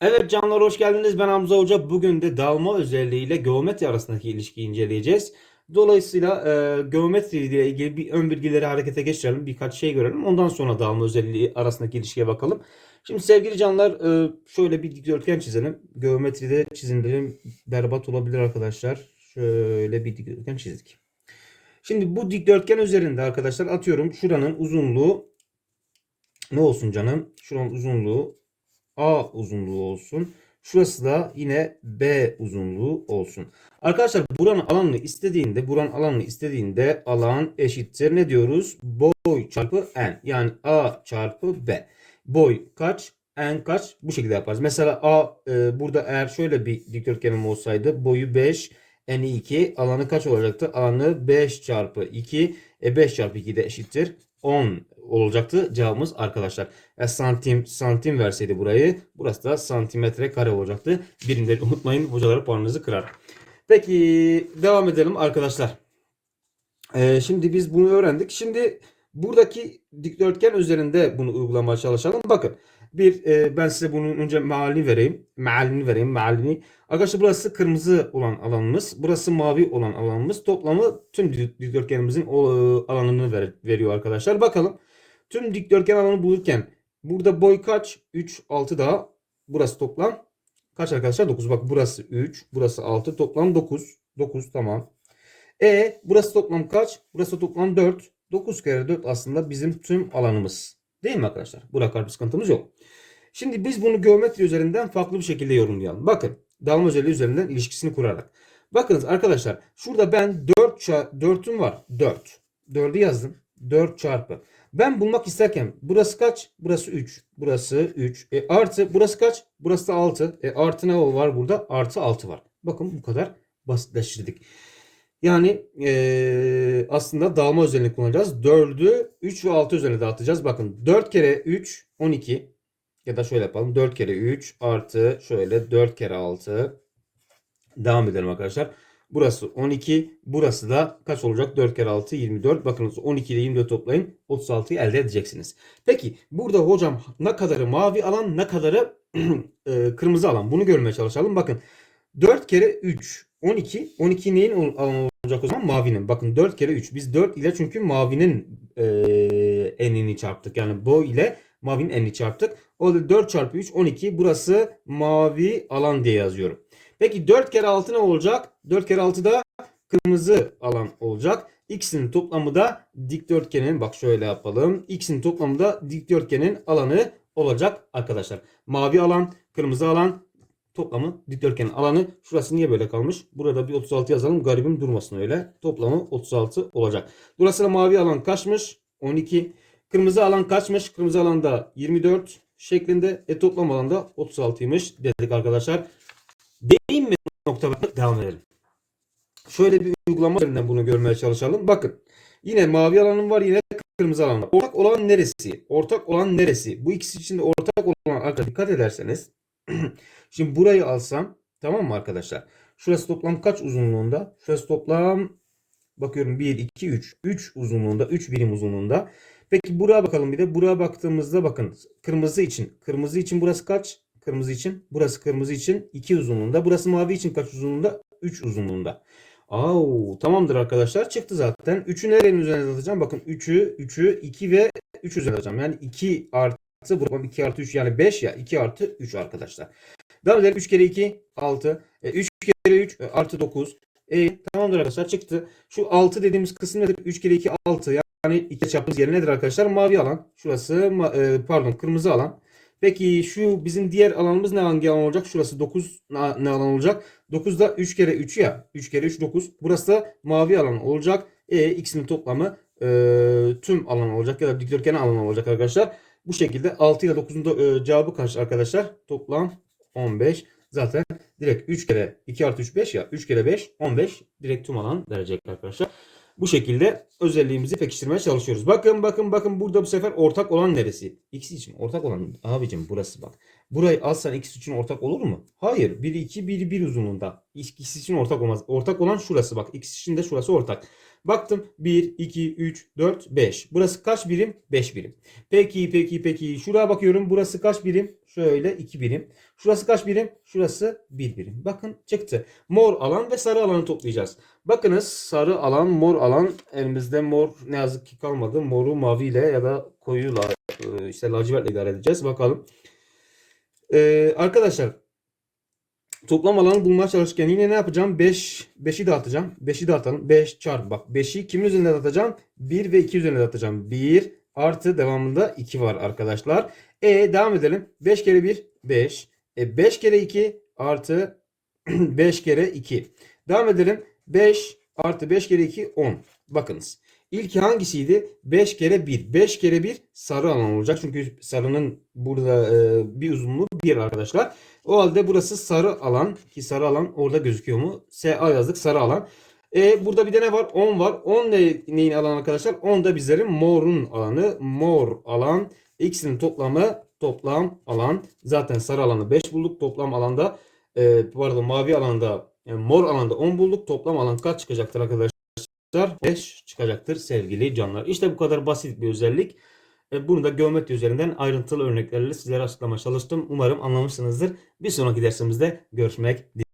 Evet canlar hoş geldiniz. Ben Hamza Hoca. Bugün de dağılma özelliğiyle geometri arasındaki ilişkiyi inceleyeceğiz. Dolayısıyla e, geometri ile ilgili bir ön bilgileri harekete geçirelim. Birkaç şey görelim. Ondan sonra dağılma özelliği arasındaki ilişkiye bakalım. Şimdi sevgili canlar e, şöyle bir dikdörtgen çizelim. Geometride çizimlerim berbat olabilir arkadaşlar. Şöyle bir dikdörtgen çizdik. Şimdi bu dikdörtgen üzerinde arkadaşlar atıyorum şuranın uzunluğu ne olsun canım? Şuranın uzunluğu A uzunluğu olsun. Şurası da yine B uzunluğu olsun. Arkadaşlar buranın alanını istediğinde, buranın alanını istediğinde alan eşittir. Ne diyoruz? Boy çarpı n. Yani A çarpı B. Boy kaç? N kaç? Bu şekilde yaparız. Mesela A e, burada eğer şöyle bir dikdörtgenim olsaydı boyu 5, n'i 2, alanı kaç olacaktı? Alanı 5 çarpı 2. E 5 çarpı 2 de eşittir 10 olacaktı cevabımız arkadaşlar. E, santim santim verseydi burayı burası da santimetre kare olacaktı. Birimleri unutmayın hocalara puanınızı kırar. Peki devam edelim arkadaşlar. E, şimdi biz bunu öğrendik. Şimdi buradaki dikdörtgen üzerinde bunu uygulamaya çalışalım. Bakın bir e, ben size bunun önce mealini vereyim. Mealini vereyim. Mealini. Arkadaşlar burası kırmızı olan alanımız. Burası mavi olan alanımız. Toplamı tüm dikdörtgenimizin o, e, alanını ver, veriyor arkadaşlar. Bakalım. Tüm dikdörtgen alanı bulurken burada boy kaç? 3, 6 daha. Burası toplam kaç arkadaşlar? 9. Bak burası 3, burası 6. Toplam 9. 9 tamam. E burası toplam kaç? Burası toplam 4. 9 kere 4 aslında bizim tüm alanımız. Değil mi arkadaşlar? Kadar bir sıkıntımız yok. Şimdi biz bunu geometri üzerinden farklı bir şekilde yorumlayalım. Bakın dağılma özelliği üzerinden ilişkisini kurarak. Bakınız arkadaşlar şurada ben 4 4'üm var. 4. 4'ü yazdım. 4 çarpı. Ben bulmak isterken burası kaç? Burası 3. Burası 3. E, artı burası kaç? Burası da 6. E, artı ne var burada? Artı 6 var. Bakın bu kadar basitleştirdik. Yani e, aslında dağılma özelliğini kullanacağız. 4'ü 3 ve 6 üzerine dağıtacağız. Bakın 4 kere 3 12. Ya da şöyle yapalım. 4 kere 3 artı şöyle 4 kere 6. Devam edelim arkadaşlar. Burası 12. Burası da kaç olacak? 4 kere 6 24. Bakınız 12 ile 24 toplayın. 36'yı elde edeceksiniz. Peki burada hocam ne kadarı mavi alan ne kadarı kırmızı alan? Bunu görmeye çalışalım. Bakın 4 kere 3 12. 12 neyin alanı olacak o zaman? Mavinin. Bakın 4 kere 3. Biz 4 ile çünkü mavinin e, enini çarptık. Yani boy ile mavinin enini çarptık. O da 4 çarpı 3 12. Burası mavi alan diye yazıyorum. Peki 4 kere 6 ne olacak? 4 kere 6 da kırmızı alan olacak. X'in toplamı da dikdörtgenin bak şöyle yapalım. X'in toplamı da dikdörtgenin alanı olacak arkadaşlar. Mavi alan, kırmızı alan toplamı dikdörtgenin alanı. Şurası niye böyle kalmış? Burada bir 36 yazalım. Garibim durmasın öyle. Toplamı 36 olacak. Dolayısıyla mavi alan kaçmış? 12. Kırmızı alan kaçmış? Kırmızı alanda 24 şeklinde. E toplam alanda 36'ymış dedik arkadaşlar. Değil mi nokta devam edelim. Şöyle bir uygulama üzerinden bunu görmeye çalışalım. Bakın yine mavi alanım var yine kırmızı alan var. Ortak olan neresi? Ortak olan neresi? Bu ikisi için ortak olan arkadaşlar dikkat ederseniz. Şimdi burayı alsam tamam mı arkadaşlar? Şurası toplam kaç uzunluğunda? Şurası toplam bakıyorum 1, 2, 3. 3 uzunluğunda 3 birim uzunluğunda. Peki buraya bakalım bir de. Buraya baktığımızda bakın kırmızı için. Kırmızı için burası kaç? Kırmızı için. Burası kırmızı için 2 uzunluğunda. Burası mavi için kaç uzunluğunda? 3 uzunluğunda. Aa, tamamdır arkadaşlar. Çıktı zaten. 3'ü nerenin üzerine atacağım? Bakın 3'ü, 3'ü, 2 ve 3 üzerine atacağım. Yani 2 artı bu 2 artı 3 yani 5 ya. 2 artı 3 arkadaşlar. Devam edelim. 3 kere 2 6. E, 3 kere 3 e, artı 9. E, tamamdır arkadaşlar çıktı. Şu 6 dediğimiz kısım nedir? 3 kere 2 6. Yani 2 çarpımız yeri nedir arkadaşlar? Mavi alan. Şurası e, pardon kırmızı alan. Peki şu bizim diğer alanımız ne hangi alan olacak? Şurası 9 ne alan olacak? 9 da 3 kere 3 ya. 3 kere 3 9. Burası da mavi alan olacak. E ikisinin toplamı e, tüm alan olacak ya da dikdörtgen alan olacak arkadaşlar. Bu şekilde 6 ile 9'un da e, cevabı kaç arkadaşlar? Toplam 15. Zaten direkt 3 kere 2 artı 3 5 ya. 3 kere 5 15. Direkt tüm alan verecek arkadaşlar. Bu şekilde özelliğimizi pekiştirmeye çalışıyoruz. Bakın bakın bakın burada bu sefer ortak olan neresi? X için ortak olan abicim burası bak. Burayı alsan ikisi için ortak olur mu? Hayır. Biri 2, biri 1 uzunluğunda. İkisi için ortak olmaz. Ortak olan şurası bak. İkisi için de şurası ortak. Baktım 1, 2, 3, 4, 5. Burası kaç birim? 5 birim. Peki peki peki. Şuraya bakıyorum. Burası kaç birim? Şöyle 2 birim. Şurası kaç birim? Şurası 1 birim. Bakın çıktı. Mor alan ve sarı alanı toplayacağız. Bakınız sarı alan, mor alan elimizde mor ne yazık ki kalmadı. Moru maviyle ya da koyuyla e, işte lacivertle idare edeceğiz. Bakalım. Ee, arkadaşlar toplam alanı bulmaya çalışırken yine ne yapacağım? 5 5'i dağıtacağım. 5'i dağıtalım. 5 çarpı bak 5'i kimin üzerinde dağıtacağım? 1 ve 2 üzerinde dağıtacağım. 1 artı devamında 2 var arkadaşlar. E devam edelim. 5 kere 1 5. E 5 kere 2 artı 5 kere 2. Devam edelim. 5 artı 5 kere 2 10. Bakınız. İlki hangisiydi? 5 kere 1. 5 kere 1 sarı alan olacak. Çünkü sarının burada e, bir uzunluğu 1 arkadaşlar. O halde burası sarı alan. Ki sarı alan orada gözüküyor mu? SA yazdık sarı alan. E, burada bir de ne var? 10 var. 10 ne, neyin alanı arkadaşlar? 10 da bizlerin morun alanı. Mor alan. X'in toplamı toplam alan. Zaten sarı alanı 5 bulduk. Toplam alanda e, arada mavi alanda yani mor alanda 10 bulduk. Toplam alan kaç çıkacaktır arkadaşlar? 5 çıkacaktır sevgili canlar. İşte bu kadar basit bir özellik. E, Bunu da geometri üzerinden ayrıntılı örneklerle sizlere açıklamaya çalıştım. Umarım anlamışsınızdır. Bir sonraki dersimizde görüşmek dileğiyle.